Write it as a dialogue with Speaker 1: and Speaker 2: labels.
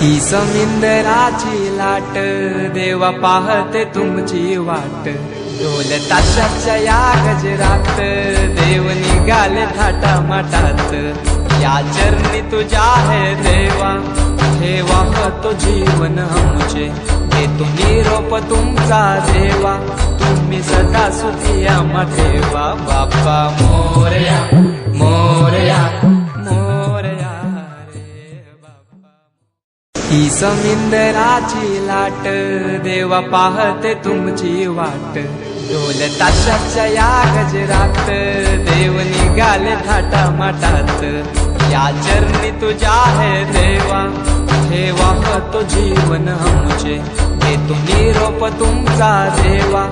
Speaker 1: ही समिंदराची लाट देवा पाहते तुमची वाट. ढोल ताशाच्या या गजरात देव निघाले थाटा माटात या चरणी तुझ्या हे देवा ठेवा तो जीवन आमचे. देतो निरोप तुमचा देवा तुम्ही सदा सुखी आम्हा ठेवा बाप्पा मोरया ही समिंदराची लाट देवा पाहते तुमची वाट. ढोल ताशाच्या या गजरात देव निघाले थाटा माटात या चरणी तुझ्या है देवा ठेवा तो जीवन आमचे. हे तुम्ही रोप तुमचा देवा.